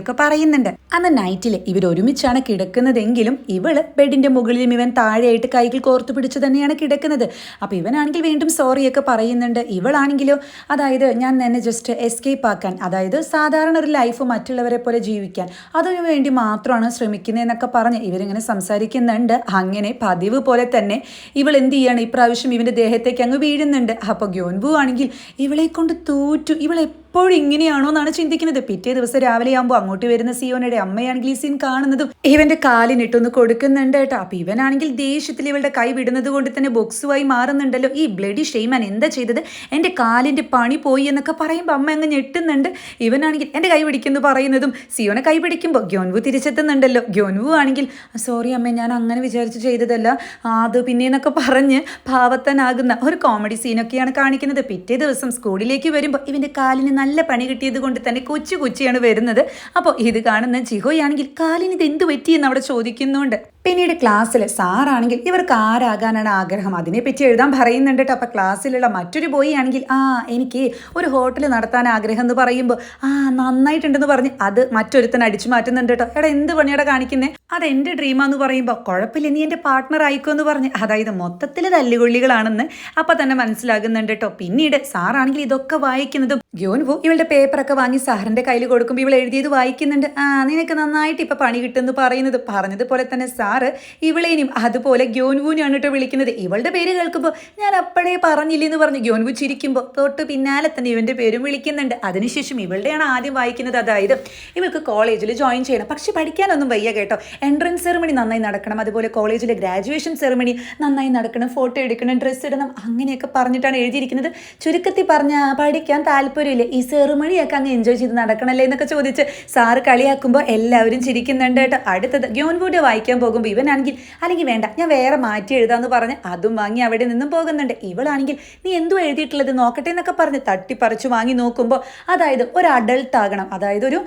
ഒക്കെ പറയുന്നുണ്ട്. അന്ന് നൈറ്റിൽ ഇവർ ഒരുമിച്ചാണ് കിടക്കുന്നതെങ്കിലും ഇവൾ ബെഡിന്റെ മുകളിലും ഇവൻ താഴെയായിട്ട് കൈകൾ കോർത്തു പിടിച്ചു തന്നെയാണ് കിടക്കുന്നത്. അപ്പോൾ ഇവനാണെങ്കിൽ വീണ്ടും സോറിയൊക്കെ പറയുന്നുണ്ട്. ഇവളാണെങ്കിലോ അതായത് ഞാൻ എന്നെ ജസ്റ്റ് എസ്കേപ്പ് ആക്കാൻ അതായത് സാധാരണ ഒരു ലൈഫ് മറ്റുള്ളവരെ പോലെ ജീവിക്കാൻ അതിനു വേണ്ടി മാത്രമാണ് ശ്രമിക്കുന്നതെന്നൊക്കെ പറഞ്ഞ് ഇവരിങ്ങനെ സംസാരിക്കുന്നുണ്ട്. അങ്ങനെ പതിവ് പോലെ തന്നെ ഇവൾ എന്ത് ചെയ്യാണ്? ഇപ്രാവശ്യം ഇവന്റെ ദേഹത്തേക്ക് അങ്ങ് വീഴുന്നുണ്ട്. അപ്പോൾ ഗ്യോൻബു ആണെങ്കിൽ ഇവളെ കൊണ്ട് തൂറ്റു. ഇവളെ എപ്പോഴും ഇങ്ങനെയാണോ എന്നാണ് ചിന്തിക്കുന്നത്. പിറ്റേ ദിവസം രാവിലെ ആകുമ്പോൾ അങ്ങോട്ട് വരുന്ന സിയോനയുടെ അമ്മയാണെങ്കിൽ ഈ സീൻ കാണുന്നതും ഇവന്റെ കാലിനിട്ടൊന്ന് കൊടുക്കുന്നുണ്ട് കേട്ടോ. അപ്പൊ ഇവനാണെങ്കിൽ ദേഷ്യത്തിൽ ഇവളുടെ കൈ വിടുന്നത് കൊണ്ട് തന്നെ ബോക്സുമായി മാറുന്നുണ്ടല്ലോ. ഈ ബ്ലഡി ഷെയ്മാൻ എന്താ ചെയ്തത്? എന്റെ കാലിന്റെ പണി പോയി എന്നൊക്കെ പറയുമ്പോൾ അമ്മ അങ്ങ് ഞെട്ടുന്നുണ്ട്. ഇവനാണെങ്കിൽ എന്റെ കൈ പിടിക്കുന്നു പറയുന്നതും സിയോനെ കൈ പിടിക്കുമ്പോൾ ഗ്യോൻവു തിരിച്ചെത്തുന്നുണ്ടല്ലോ. ഗ്യോൻവു ആണെങ്കിൽ സോറി അമ്മ ഞാൻ അങ്ങനെ വിചാരിച്ചു ചെയ്തതല്ല. അത് പിന്നേന്നൊക്കെ പറഞ്ഞ് ഭാവത്തനാകുന്ന ഒരു കോമഡി സീനൊക്കെയാണ് കാണിക്കുന്നത്. പിറ്റേ ദിവസം സ്കൂളിലേക്ക് വരുമ്പോൾ ഇവന്റെ കാലിന് നല്ല പണി കിട്ടിയത് കൊണ്ട് തന്നെ കൊച്ചു കൊച്ചിയാണ് വരുന്നത്. അപ്പോൾ ഇത് കാണുന്ന ജിഹോയാണെങ്കിൽ കാലിന് ഇത് എന്ത് പറ്റിയെന്ന് അവിടെ ചോദിക്കുന്നുണ്ട്. പിന്നീട് ക്ലാസ്സിൽ സാറാണെങ്കിൽ ഇവർക്ക് ആരാകാനാണ് ആഗ്രഹം? അതിനെപ്പറ്റി എഴുതാൻ പറയുന്നുണ്ട് കേട്ടോ അപ്പോൾ ക്ലാസ്സിലുള്ള മറ്റൊരു ബോയി ആണെങ്കിൽ ആ എനിക്ക് ഒരു ഹോട്ടൽ നടത്താൻ ആഗ്രഹം എന്ന് പറയുമ്പോൾ ആ നന്നായിട്ടുണ്ടെന്ന് പറഞ്ഞ് അത് മറ്റൊരുത്തൻ അടിച്ചു മാറ്റുന്നുണ്ട് കേട്ടോ എടാ എന്ത് പണിയുടെ കാണിക്കുന്നേ? അത് എന്റെ ഡ്രീമാന്ന് പറയുമ്പോൾ കുഴപ്പമില്ല നീ എന്റെ പാർട്ട്ണർ ആയിക്കോ എന്ന് പറഞ്ഞ്. അതായത് മൊത്തത്തിൽ തല്ലുകൊള്ളികളാണെന്ന് അപ്പം തന്നെ മനസ്സിലാകുന്നുണ്ട് കേട്ടോ പിന്നീട് സാറാണെങ്കിൽ ഇതൊക്കെ വായിക്കുന്നതും ഗ്യോൻവു ഇവളുടെ പേപ്പറൊക്കെ വാങ്ങി സാറിന്റെ കയ്യിൽ കൊടുക്കുമ്പോൾ ഇവൾ എഴുതിയത് വായിക്കുന്നുണ്ട്. ആ നിനക്ക് നന്നായിട്ട് ഇപ്പം പണി കിട്ടുമെന്ന് പറയുന്നത് പറഞ്ഞതുപോലെ തന്നെ സാറ് ഇവളേനും അതുപോലെ ഗ്യോൻവുവിനാണ് കേട്ടോ വിളിക്കുന്നത്. ഇവളുടെ പേര് കേൾക്കുമ്പോൾ ഞാൻ അപ്പോഴേ പറഞ്ഞില്ലെന്ന് പറഞ്ഞു. ഗ്യോൻവു ചിരിക്കുമ്പോൾ തൊട്ട് പിന്നാലെ തന്നെ ഇവന്റെ പേരും വിളിക്കുന്നുണ്ട്. അതിനുശേഷം ഇവളുടെയാണ് ആദ്യം വായിക്കുന്നത്. അതായത് ഇവൾക്ക് കോളേജിൽ ജോയിൻ ചെയ്യണം. പക്ഷെ പഠിക്കാനൊന്നും വയ്യ കേട്ടോ. എൻട്രൻസ് സെറമണി നന്നായി നടക്കണം. അതുപോലെ കോളേജിലെ ഗ്രാജുവേഷൻ സെറമണി നന്നായി നടക്കണം. ഫോട്ടോ എടുക്കണം. ഡ്രസ്സ് ഇടണം. അങ്ങനെയൊക്കെ പറഞ്ഞിട്ടാണ് എഴുതിയിരിക്കുന്നത്. ചുരുക്കത്തിൽ പറഞ്ഞ പഠിക്കാൻ താല്പര്യമില്ല. ഈ സെറമണിയൊക്കെ അങ്ങ് എൻജോയ് ചെയ്ത് നടക്കണല്ലേ എന്നൊക്കെ ചോദിച്ച് സാറ് കളിയാക്കുമ്പോൾ എല്ലാവരും ചിരിക്കുന്നുണ്ട് കേട്ടോ. അടുത്തത് ഗ്യോൻവുഡ് വായിക്കാൻ പോകുമ്പോൾ ഇവനാണെങ്കിൽ അല്ലെങ്കിൽ വേണ്ട ഞാൻ വേറെ മാറ്റി എഴുതാന്ന് പറഞ്ഞ് അതും വാങ്ങി അവിടെ നിന്നും പോകുന്നുണ്ട്. ഇവളാണെങ്കിൽ നീ എന്തോ എഴുതിയിട്ടുള്ളത് നോക്കട്ടെ എന്നൊക്കെ പറഞ്ഞ് തട്ടിപ്പറിച്ചു വാങ്ങി നോക്കുമ്പോൾ അതായത് ഒരു അഡൾട്ട് ആകണം. അതായത് ഒരു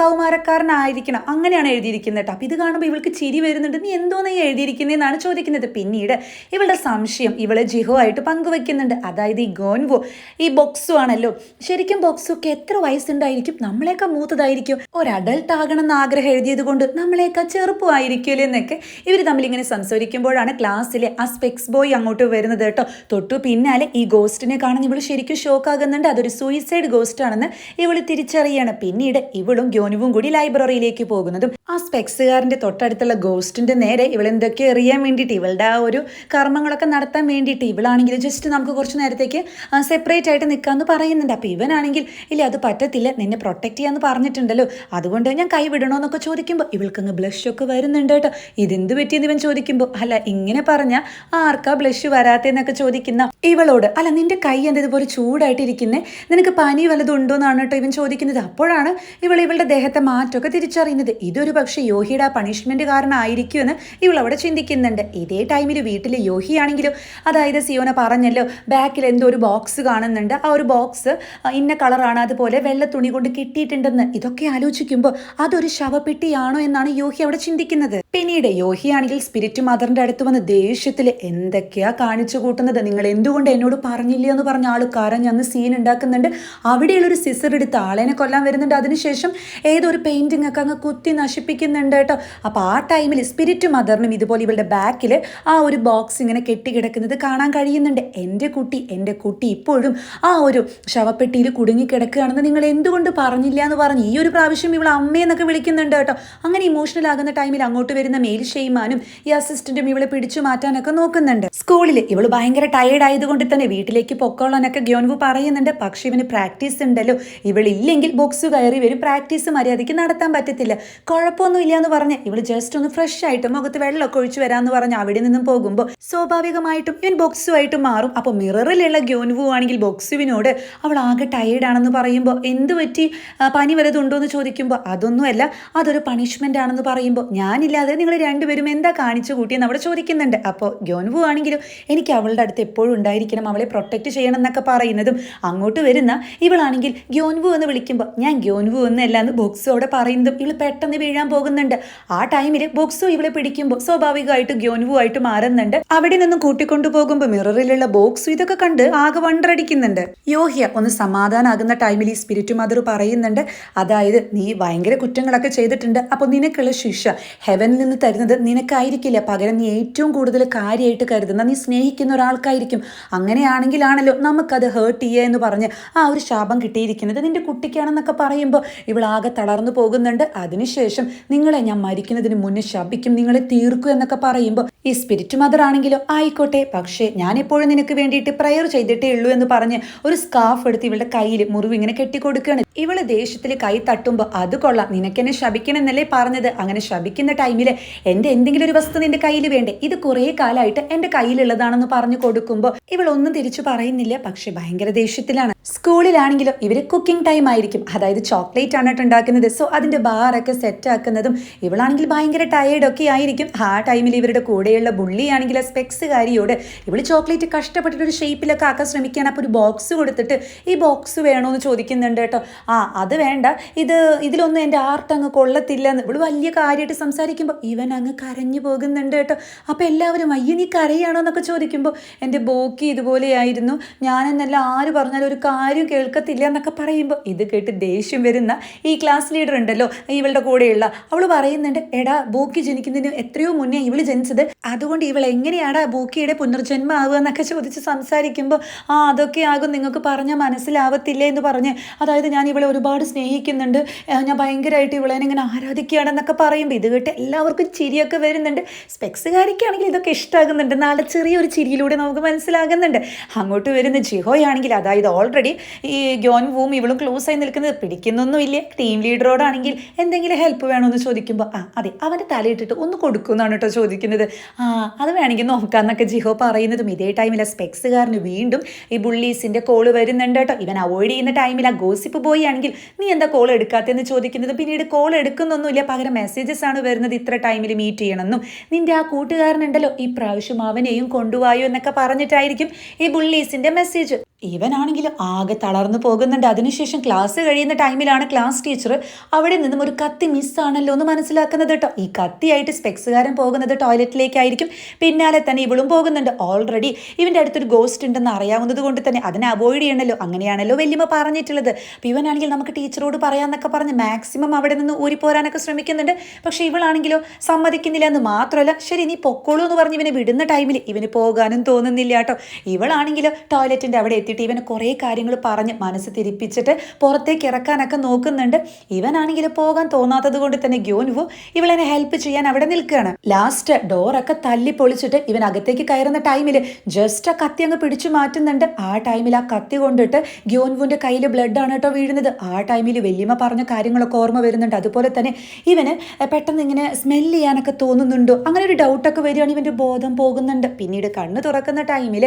കൗമാരക്കാരനായിരിക്കണം. അങ്ങനെയാണ് എഴുതിയിരിക്കുന്നത് കേട്ടോ. അപ്പം ഇത് കാണുമ്പോൾ ഇവൾക്ക് ചിരി വരുന്നുണ്ട്. നീ എന്തോ നീ എഴുതിയിരിക്കുന്നതെന്നാണ് ചോദിക്കുന്നത്. പിന്നീട് ഇവളുടെ സംശയം ഇവളെ ജിഹോ ആയിട്ട് പങ്കുവെക്കുന്നുണ്ട്. അതായത് ഈ ഗോൻവോ ഈ ബോക്സു ആണല്ലോ. ശരിക്കും ബോക്സൊക്കെ എത്ര വയസ്സുണ്ടായിരിക്കും? നമ്മളെയൊക്കെ മൂത്തതായിരിക്കും. ഒരു അഡൾട്ട് ആകണം എന്ന് ആഗ്രഹം എഴുതിയത് കൊണ്ട് നമ്മളെയൊക്കെ ചെറുപ്പമായിരിക്കുമല്ലോ എന്നൊക്കെ ഇവർ തമ്മിൽ ഇങ്ങനെ സംസാരിക്കുമ്പോഴാണ് ക്ലാസ്സിലെ ആ സ്പെക്സ് ബോയ് അങ്ങോട്ട് വരുന്നത് കേട്ടോ. തൊട്ടു പിന്നാലെ ഈ ഗോസ്റ്റിനെ കാണുന്ന ഇവൾ ശരിക്കും ഷോക്ക് ആകുന്നുണ്ട്. അതൊരു സൂയിസൈഡ് ഗോസ്റ്റ് ആണെന്ന് ഇവൾ തിരിച്ചറിയാണ്. പിന്നീട് ഇവളും ഗ്യോനുവും കൂടി ലൈബ്രറിയിലേക്ക് പോകുന്നതും ആ സ്പെക്സുകാരന്റെ തൊട്ടടുത്തുള്ള ഗോസ്റ്റിന്റെ നേരെ ഇവൾ എന്തൊക്കെ അറിയാൻ വേണ്ടിയിട്ട് ഇവളുടെ ആ ഒരു കർമ്മങ്ങളൊക്കെ നടത്താൻ വേണ്ടിയിട്ട് ഇവളാണെങ്കിൽ ജസ്റ്റ് നമുക്ക് കുറച്ച് നേരത്തേക്ക് സെപ്പറേറ്റ് ആയിട്ട് നിൽക്കാമെന്ന് പറയുന്നുണ്ട്. അപ്പോൾ ഇവനാണെങ്കിൽ ഇല്ല അത് പറ്റത്തില്ല നിന്നെ പ്രൊട്ടക്ട് ചെയ്യാന്ന് പറഞ്ഞിട്ടുണ്ടല്ലോ. അതുകൊണ്ട് ഞാൻ കൈ വിടണോ എന്നൊക്കെ ചോദിക്കുമ്പോൾ ഇവൾക്കങ്ങ് ബ്ലഷ് ഒക്കെ വരുന്നുണ്ട് കേട്ടോ. ഇതെന്ത് പറ്റിയെന്ന് ഇവൻ ചോദിക്കുമ്പോൾ അല്ല ഇങ്ങനെ പറഞ്ഞ ആർക്കാ ബ്ലഷ് വരാത്തെന്നൊക്കെ ചോദിക്കുന്ന ഇവളോട് അല്ല നിന്റെ കൈ എന്താ ഇതുപോലെ ചൂടായിട്ടിരിക്കുന്നേ? നിനക്ക് പനി വല്ലതും ഉണ്ടോ എന്നാണ് കേട്ടോ ഇവൻ ചോദിക്കുന്നത്. അപ്പോഴാണ് ഇവൾ ഇവളുടെ ദേഹത്തെ മാറ്റമൊക്കെ തിരിച്ചറിയുന്നത്. ഇതൊരു പക്ഷേ യോഹിയുടെ ആ പണിഷ്മെന്റ് കാരണമായിരിക്കുമെന്ന് ഇവൾ അവിടെ ചിന്തിക്കുന്നുണ്ട്. ഇതേ ടൈമിൽ വീട്ടിൽ യോഹിയാണെങ്കിലും അതായത് സിയോന പറഞ്ഞല്ലോ ബാക്കിൽ എന്തോ ഒരു ബോക്സ് കാണുന്നുണ്ട്. ആ ഒരു ബോക്സ് ഇന്ന കളറാണ് അതുപോലെ വെള്ള തുണി കൊണ്ട് കെട്ടിയിട്ടുണ്ടെന്ന്. ഇതൊക്കെ ആലോചിക്കുമ്പോൾ അതൊരു ശവപ്പെട്ടിയാണോ എന്നാണ് യോഹി അവിടെ ചിന്തിക്കുന്നത്. പിന്നീട് യോഹിയാണെങ്കിൽ സ്പിരിറ്റ് മദറിന്റെ അടുത്ത് വന്ന് ദേഷ്യത്തിൽ എന്തൊക്കെയാ കാണിച്ചു കൂട്ടുന്നത്? നിങ്ങൾ എന്തുകൊണ്ട് എന്നോട് പറഞ്ഞില്ല എന്ന് പറഞ്ഞ ആൾ കരഞ്ഞന്ന് സീൻ ഉണ്ടാക്കുന്നുണ്ട്. അവിടെയുള്ളൊരു സിസർ എടുത്ത് ആളേനെ കൊല്ലാൻ വരുന്നുണ്ട്. അതിനുശേഷം ഏതൊരു പെയിന്റിംഗ് ഒക്കെ അങ്ങ് കുത്തി നശിപ്പിക്കുന്നുണ്ട് കേട്ടോ. അപ്പോൾ ആ ടൈമിൽ സ്പിരിറ്റ് മദറിനും ഇതുപോലെ ഇവളുടെ ബാക്കിൽ ആ ഒരു ബോക്സ് ഇങ്ങനെ കെട്ടിക്കിടക്കുന്നത് കാണാൻ കഴിയുന്നുണ്ട്. എന്റെ കുട്ടി എന്റെ കുട്ടി ഇപ്പോഴും ആ ഒരു ശവപ്പെട്ടിയിൽ കുടുങ്ങിക്കിടക്കുകയാണെന്ന് നിങ്ങൾ എന്തുകൊണ്ട് പറഞ്ഞില്ല എന്ന് പറഞ്ഞ് ഈ ഒരു പ്രാവശ്യം ഇവൾ അമ്മയെന്നൊക്കെ വിളിക്കുന്നുണ്ട് കേട്ടോ. അങ്ങനെ ഇമോഷണൽ ആകുന്ന ടൈമിൽ അങ്ങോട്ട് വരുന്ന മെയിൽ ഷെയ്മാനും ഈ അസിസ്റ്റന്റും ഇവളെ പിടിച്ചു മാറ്റാനൊക്കെ നോക്കുന്നുണ്ട്. സ്കൂളിൽ ഇവൾ ഭയങ്കര ടയേർഡ് ആയതുകൊണ്ട് തന്നെ വീട്ടിലേക്ക് പൊക്കോളാനൊക്കെ ഗ്യോൻവു പറയുന്നുണ്ട്. പക്ഷെ ഇവന് പ്രാക്ടീസ് ഉണ്ടല്ലോ. ഇവളില്ലെങ്കിൽ ബോക്സ് കയറി വരും. പ്രാക്ടീസ് മര്യാദയ്ക്ക് നടത്താൻ പറ്റത്തില്ല. കുഴപ്പമൊന്നുമില്ല എന്ന് പറഞ്ഞ് ഇവൾ ജസ്റ്റ് ഒന്ന് ഫ്രഷ് ആയിട്ട് മുഖത്ത് വെള്ളമൊക്കെ ഒഴിച്ചു വരാന്ന് പറഞ്ഞ് അവിടെ നിന്നും പോകുമ്പോൾ സ്വാഭാവികമായിട്ടും ഇവൻ ബോക്സുമായിട്ട് മാറും. അപ്പോൾ മിററിലുള്ള ഗ്യോൻവു ആണെങ്കിൽ ബോക്സുവിനോട് അവൾ ആകെ ടയേർഡ് ആണെന്ന് പറയുമ്പോൾ എന്ത് പറ്റി? പനി വരതുണ്ടോ എന്ന് ചോദിക്കുമ്പോൾ അതൊന്നുമല്ല. അതൊരു പണിഷ്മെന്റ് ആണെന്ന് പറയുമ്പോൾ ഞാനില്ലാതെ നിങ്ങൾ രണ്ടുപേരും എന്താ കാണിച്ചു കൂട്ടിയെന്ന് അവിടെ ചോദിക്കുന്നുണ്ട്. അപ്പോൾ ഗ്യോൻവു ആണെങ്കിലും എനിക്ക് അവളുടെ അടുത്ത് എപ്പോഴും ഉണ്ടായിരിക്കണം അവളെ പ്രൊട്ടക്റ്റ് ചെയ്യണം എന്നൊക്കെ പറയുന്നതും അങ്ങോട്ട് വരുന്ന ഇവളാണെങ്കിൽ ഗ്യോൻവു എന്ന് വിളിക്കുമ്പോൾ ഞാൻ ഗ്യോൻവു എന്നല്ല എന്ന് ബോക്സോടെ പറയുന്നതും ഇവൾ പെട്ടെന്ന് വീഴാൻ പോകുന്നുണ്ട്. ആ ടൈമിൽ ബോക്സോ ഇവളെ പിടിക്കുമ്പോൾ സ്വാഭാവികമായിട്ട് ഗ്യോൻവു ആയിട്ട് മാറുന്നുണ്ട്. അവിടെ നിന്നും കൂട്ടിക്കൊണ്ടു പോകുമ്പോൾ മിററിലുള്ള ബോക്സ് ഇതൊക്കെ കണ്ട് ആകെ വണ്ടടിക്കുന്നുണ്ട് യോഹ്യ ഒന്ന് സമാധാനാകുന്ന ടൈമിൽ ഈ സ്പിരിറ്റ് മദർ പറയുന്നുണ്ട്. അതായത് നീ ഭയങ്കര കുറ്റങ്ങളൊക്കെ ചെയ്തിട്ടുണ്ട്. അപ്പോൾ നിനക്കുള്ള ശിക്ഷ ഹെവനിൽ നിന്ന് തരുന്നത് നിനക്കായിരിക്കില്ല പകരം നീ ഏറ്റവും കൂടുതൽ കാര്യമായിട്ട് കരുതുന്ന നീ സ്നേഹിക്കുന്ന ഒരാൾക്കായിരിക്കും. അങ്ങനെയാണെങ്കിലാണല്ലോ നമുക്കത് ഹേർട്ട് ചെയ്യുക എന്ന് പറഞ്ഞ് ആ ഒരു ശാപം കിട്ടിയിരിക്കുന്നത് നിന്റെ കുട്ടിക്കാണെന്നൊക്കെ പറയുമ്പോൾ ഇവളാകെ തളർന്നു പോകുന്നുണ്ട്. അതിനുശേഷം നിങ്ങളെ ഞാൻ മരിക്കുന്നതിന് മുന്നേ ശപിക്കും നിങ്ങളെ തീർക്കും എന്നൊക്കെ പറയുമ്പോൾ ഈ സ്പിരിറ്റ് മദർ ആണെങ്കിലും ആയിക്കോട്ടെ. പക്ഷേ ഞാൻ എപ്പോഴും നിനക്ക് വേണ്ടിയിട്ട് പ്രയർ ചെയ്തിട്ടേ ഉള്ളൂ എന്ന് പറഞ്ഞ് ഒരു സ്കാർഫ് എടുത്ത് ഇവളുടെ കയ്യിൽ മുറിവ് ഇങ്ങനെ കെട്ടിക്കൊടുക്കുകയാണ്. ഇവൾ ദേഷ്യത്തിൽ കൈ തട്ടുമ്പോൾ അത് കൊള്ളാം നിനക്കെന്നെ ശപിക്കണമെന്നല്ലേ പറഞ്ഞത്? അങ്ങനെ ശപിക്കുന്ന ടൈമിൽ എന്റെ എന്തെങ്കിലും ഒരു വസ്തു നിന്റെ കയ്യിൽ വേണ്ടേ? ഇത് കുറേ കാലമായിട്ട് എന്റെ കയ്യിലുള്ളതാണെന്ന് പറഞ്ഞു കൊടുക്കുമ്പോൾ ഇവൾ ഒന്നും തിരിച്ചു പറയുന്നില്ല. പക്ഷെ ഭയങ്കര ദേഷ്യത്തിലാണ്. സ്കൂളിലാണെങ്കിലും ഇവർ കുക്കിംഗ് ടൈം ആയിരിക്കും. അതായത് ചോക്ലേറ്റ് ആണ് ഉണ്ടാക്കുന്നത്. സോ അതിന്റെ ബാറൊക്കെ സെറ്റ് ആക്കുന്നതും ഇവളാണെങ്കിൽ ഭയങ്കര ടയേർഡ് ഒക്കെ ആയിരിക്കും. ആ ടൈമിൽ ഇവരുടെ കൂടെയുള്ള ബുള്ളിയാണെങ്കിൽ ആ സ്പെക്സുകാരിയോട് ഇവൾ ചോക്ലേറ്റ് കഷ്ടപ്പെട്ടിട്ട് ഒരു ഷേപ്പിലൊക്കെ ആക്കാൻ ശ്രമിക്കുകയാണ്. അപ്പോൾ ഒരു ബോക്സ് കൊടുത്തിട്ട് ഈ ബോക്സ് വേണോ എന്ന് ചോദിക്കുന്നുണ്ട് കേട്ടോ. ആ അത് വേണ്ട. ഇത് ഇതിലൊന്നും എന്റെ ആർട്ട് അങ്ങ് കൊള്ളത്തില്ല എന്ന് ഇവൾ വലിയ കാര്യമായിട്ട് സംസാരിക്കുമ്പോൾ ഇവൻ അങ്ങ് കരഞ്ഞു പോകുന്നുണ്ട് കേട്ടോ. അപ്പോൾ എല്ലാവരും അയ്യോ നീ കരയാണോ? എന്നൊക്കെ ചോദിക്കുമ്പോൾ എന്റെ ബോക്കി ഇതുപോലെയായിരുന്നു. ഞാനെന്നല്ല ആര് പറഞ്ഞാലും ഒരു കാര്യം കേൾക്കത്തില്ല എന്നൊക്കെ പറയുമ്പോൾ ഇത് കേട്ട് ദേഷ്യം വരുന്ന ഈ ക്ലാസ് ലീഡർ ഉണ്ടല്ലോ ഇവളുടെ കൂടെയുള്ള. അവൾ പറയുന്നുണ്ട് എടാ ബോക്കി ജനിക്കുന്നതിന് എത്രയോ മുന്നേ ഇവൾ ജനിച്ചത് അതുകൊണ്ട് ഇവൾ എങ്ങനെയാണ് ബൂക്കിയുടെ പുനർജന്മം ആവുക എന്നൊക്കെ ചോദിച്ച് സംസാരിക്കുമ്പോൾ ആ അതൊക്കെ ആകും നിങ്ങൾക്ക് പറഞ്ഞാൽ മനസ്സിലാവത്തില്ല? എന്ന് പറഞ്ഞ് അതായത് ഞാൻ ഇവളെ ഒരുപാട് സ്നേഹിക്കുന്നുണ്ട്. ഞാൻ ഭയങ്കരമായിട്ട് ഇവളെ ഇങ്ങനെ ആരാധിക്കുകയാണെന്നൊക്കെ പറയുമ്പോൾ ഇത് കേട്ട് എല്ലാവർക്കും ചിരിയൊക്കെ വരുന്നുണ്ട്. സ്പെക്സുകാരിക്കാണെങ്കിൽ ഇതൊക്കെ ഇഷ്ടമാകുന്നുണ്ട് നാളെ ചെറിയൊരു ചിരിയിലൂടെ നമുക്ക് മനസ്സിലാകുന്നുണ്ട്. അങ്ങോട്ട് വരുന്ന ജിഹോയാണെങ്കിൽ അതായത് ഓൾറെഡി ഈ ഗ്യോൻ വൂം ഇവളും ക്ലോസ് ആയി നിൽക്കുന്നത് പിടിക്കുന്നൊന്നുമില്ല. ടീം ലീഡറോടാണെങ്കിൽ എന്തെങ്കിലും ഹെൽപ്പ് വേണമെന്ന് ചോദിക്കുമ്പോൾ ആ അതെ അവന്റെ തലയിട്ടിട്ട് ഒന്ന് കൊടുക്കുമെന്നാണ് കേട്ടോ ചോദിക്കുന്നത്. ആ അത് വേണമെങ്കിൽ നോക്കാമെന്നൊക്കെ ജിഹോ പറയുന്നതും ഇതേ ടൈമിൽ സ്പെക്സുകാരന് വീണ്ടും ഈ ബുള്ളീസിന്റെ കോൾ വരുന്നുണ്ട് കേട്ടോ. ഇവൻ അവോയ്ഡ് ചെയ്യുന്ന ടൈമിൽ ആ ഗോസിപ്പ് പോയി ആണെങ്കിൽ നീ എന്താ കോൾ എടുക്കാത്തതെന്ന് ചോദിക്കുന്നത് പിന്നീട് കോൾ എടുക്കുന്നൊന്നുമില്ല. പകരം മെസ്സേജസ് ആണ് വരുന്നത് ഇത്ര ടൈമിൽ മീറ്റ് ചെയ്യണമെന്നും. നിന്റെ ആ കൂട്ടുകാരനുണ്ടല്ലോ ഈ പ്രാവശ്യം അവനെയും കൊണ്ടുപോയോ എന്നൊക്കെ പറഞ്ഞിട്ടായിരിക്കും ഈ ബുള്ളീസിന്റെ മെസ്സേജ് ഇവനാണെങ്കിൽ ആകെ തളർന്നു പോകുന്നുണ്ട്. അതിനുശേഷം ക്ലാസ് കഴിയുന്ന ടൈമിലാണ് ക്ലാസ് ടീച്ചർ അവിടെ നിന്നും ഒരു കത്തി മിസ്സാണല്ലോ എന്ന് മനസ്സിലാക്കുന്നത് കേട്ടോ. ഈ കത്തിയായിട്ട് സ്പെക്സുകാരൻ പോകുന്നത് ടോയ്ലറ്റിലേക്കായിരിക്കും പിന്നാലെ തന്നെ ഇവളും പോകുന്നുണ്ട്. ഓൾറെഡി ഇവന്റെ അടുത്തൊരു ഗോസ്റ്റ് ഉണ്ടെന്ന് അറിയാവുന്നത് കൊണ്ട് തന്നെ അതിനെ അവോയ്ഡ് ചെയ്യണമല്ലോ അങ്ങനെയാണല്ലോ വല്യമ്മ പറഞ്ഞിട്ടുള്ളത്. അപ്പോൾ ഇവനാണെങ്കിൽ നമുക്ക് ടീച്ചറോട് പറയാമെന്നൊക്കെ പറഞ്ഞ് മാക്സിമം അവിടെ നിന്ന് ഊരിപ്പോരാനൊക്കെ ശ്രമിക്കുന്നുണ്ട്. പക്ഷേ ഇവളാണെങ്കിലോ സമ്മതിക്കുന്നില്ല എന്ന് മാത്രമല്ല ശരി നീ പൊക്കോളൂ എന്ന് പറഞ്ഞ് ഇവനെ വിടുന്ന ടൈമിൽ ഇവന് പോകാനും തോന്നുന്നില്ല കേട്ടോ. ഇവളാണെങ്കിലോ ടോയ്ലറ്റിന്റെ അവിടെ എത്തിയിട്ട് ഇവന് കുറേ കാര്യങ്ങൾ പറഞ്ഞ് മനസ്സ് തിരിപ്പിച്ചിട്ട് പുറത്തേക്ക് ഇറക്കാനൊക്കെ നോക്കുന്നുണ്ട്. ഇവനാണെങ്കിൽ പോകാൻ തോന്നാത്തത് കൊണ്ട് തന്നെ ഗ്യോൻവു ഇവളെന്നെ ഹെൽപ്പ് ചെയ്യാൻ അവിടെ നിൽക്കുകയാണ്. ലാസ്റ്റ് ഡോറൊക്കെ തല്ലി പൊളിച്ചിട്ട് ഇവൻ അകത്തേക്ക് കയറുന്ന ടൈമിൽ ജസ്റ്റ് ആ കത്തി അങ്ങ് പിടിച്ചു മാറ്റുന്നുണ്ട്. ആ ടൈമിൽ ആ കത്തി കൊണ്ടിട്ട് ഗ്യോൻവുവിന്റെ കയ്യിൽ ബ്ലഡ് ആണ് കേട്ടോ വീഴുന്നത്. ആ ടൈമിൽ വല്യമ്മ പറഞ്ഞ കാര്യങ്ങളൊക്കെ ഓർമ്മ വരുന്നുണ്ട്. അതുപോലെ തന്നെ ഇവന് പെട്ടെന്ന് ഇങ്ങനെ സ്മെൽ ചെയ്യാനൊക്കെ തോന്നുന്നുണ്ടോ? അങ്ങനെ ഒരു ഡൗട്ടൊക്കെ വരികയാണ് ഇവന്റെ ബോധം പോകുന്നുണ്ട്. പിന്നീട് കണ്ണ് തുറക്കുന്ന ടൈമിൽ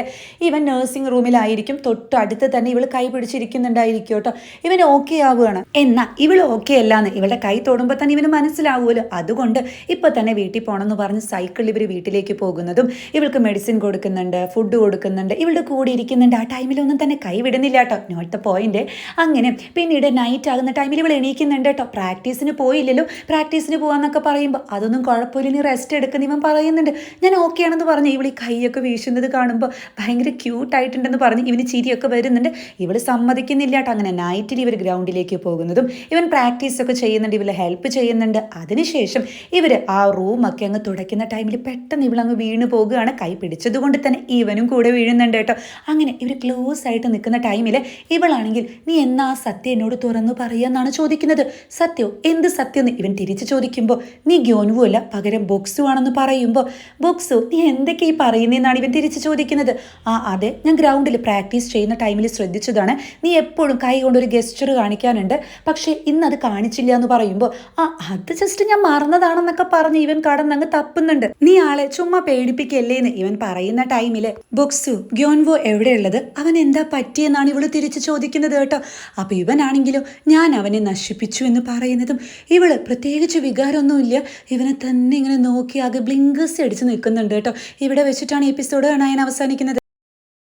ഇവൻ നേഴ്സിംഗ് റൂമിലായിരിക്കും തൊട്ട് അടുത്ത് തന്നെ ഇവൾ കൈ പിടിച്ചിരിക്കുന്നുണ്ടായിരിക്കും കേട്ടോ. ഇവൻ ഓക്കെ ആവുകയാണ്. എന്നാ ഇവൾ ഓക്കെ അല്ലാന്ന് ഇവളുടെ കൈ തൊടുമ്പോൾ തന്നെ ഇവന് മനസ്സിലാവുമല്ലോ. അതുകൊണ്ട് ഇപ്പൊ തന്നെ വീട്ടിൽ പോകണമെന്ന് പറഞ്ഞ് സൈക്കിളിൽ ഇവർ വീട്ടിലേക്ക് പോകുന്നതും ഇവൾക്ക് മെഡിസിൻ കൊടുക്കുന്നുണ്ട് ഫുഡ് കൊടുക്കുന്നുണ്ട് ഇവളുടെ കൂടെ ഇരിക്കുന്നുണ്ട്. ആ ടൈമിലൊന്നും തന്നെ കൈ വിടുന്നില്ല കേട്ടോ. നോട്ട് പോയിന്റ് അങ്ങനെ പിന്നീട് നൈറ്റ് ആകുന്ന ടൈമിൽ ഇവൾ എണീക്കുന്നുണ്ട് കേട്ടോ. പ്രാക്ടീസിന് പോയില്ലല്ലോ. പ്രാക്ടീസിന് പോകാന്നൊക്കെ പറയുമ്പോൾ അതൊന്നും കുഴപ്പമില്ല നീ റെസ്റ്റ് എടുക്കുന്ന ഇവൻ പറയുന്നുണ്ട്. ഞാൻ ഓക്കെ ആണെന്ന് പറഞ്ഞ് ഇവൾ ഈ കൈയൊക്കെ വീശുന്നത് കാണുമ്പോൾ ഭയങ്കര ക്യൂട്ടായിട്ടുണ്ടെന്ന് പറഞ്ഞ് ഇവന് ചിരിയൊക്കെ വരുന്നുണ്ട്. ഇവൾ സമ്മതിക്കുന്നില്ല കേട്ടോ. അങ്ങനെ നൈറ്റിൽ ഇവർ ഗ്രൗണ്ടിലേക്ക് പോകുന്നതും ഇവൻ പ്രാക്ടീസ് ഒക്കെ ചെയ്യുന്നുണ്ട് ഇവളെ ഹെൽപ്പ് ചെയ്യുന്നുണ്ട്. അതിനുശേഷം ഇവർ ആ റൂമൊക്കെ അങ്ങ് തുടയ്ക്കുന്ന ടൈമിൽ പെട്ടെന്ന് ഇവളങ്ങ് വീണ് പോകുകയാണ്. കൈ പിടിച്ചതുകൊണ്ട് തന്നെ ഇവനും കൂടെ വീഴുന്നുണ്ട് കേട്ടോ. അങ്ങനെ ഇവർ ക്ലോസ് ആയിട്ട് നിൽക്കുന്ന ടൈമിൽ ഇവളാണെങ്കിൽ നീ എന്നാ സത്യം എന്നോട് തുറന്നു പറയാന്നാണ് ചോദിക്കുന്നത്? സത്യോ? എന്ത് സത്യം എന്ന്? ഇവൻ തിരിച്ചു ചോദിക്കുമ്പോൾ നീ ഗ്യോനുവല്ല പകരം ബോക്സു ആണെന്ന് പറയുമ്പോൾ ബോക്സു നീ എന്തൊക്കെ ഈ പറയുന്നതെന്നാണ് ഇവൻ തിരിച്ചു ചോദിക്കുന്നത്. ആ അതെ ഞാൻ ഗ്രൗണ്ടിൽ പ്രാക്ടീസ് ചെയ്യുന്ന ടൈമിൽ ശ്രദ്ധിച്ചതാണ്. നീ എപ്പോഴും കൈ കൊണ്ടൊരു ഗസ്റ്റർ കാണിക്കാനുണ്ട്. പക്ഷേ ഇന്ന് അത് കാണിച്ചില്ല എന്ന് പറയുമ്പോൾ ആ അത് ജസ്റ്റ് ഞാൻ മറന്നതാണെന്നൊക്കെ പറഞ്ഞ് ഇവൻ കടന്നങ്ങ് തപ്പുന്നുണ്ട്. നീ ആളെ ചുമ്മാ പേടിപ്പിക്കല്ലേന്ന് ഇവൻ പറയുന്ന ടൈമിൽ ബുക്സു ഗ്യോൻവോ എവിടെയുള്ളത്? അവൻ എന്താ പറ്റിയെന്നാണ് ഇവൾ തിരിച്ചു ചോദിക്കുന്നത് കേട്ടോ. അപ്പൊ ഇവനാണെങ്കിലോ ഞാൻ അവനെ നശിപ്പിച്ചു എന്ന് പറയുന്നതും ഇവൾ പ്രത്യേകിച്ച് വികാരമൊന്നുമില്ല. ഇവനെ തന്നെ ഇങ്ങനെ നോക്കി ആകെ ബ്ലിങ്കേഴ്സ് അടിച്ചു നിൽക്കുന്നുണ്ട് കേട്ടോ. ഇവിടെ വെച്ചിട്ടാണ് എപ്പിസോഡ് കാണാൻ അവസാനിക്കുന്നത്.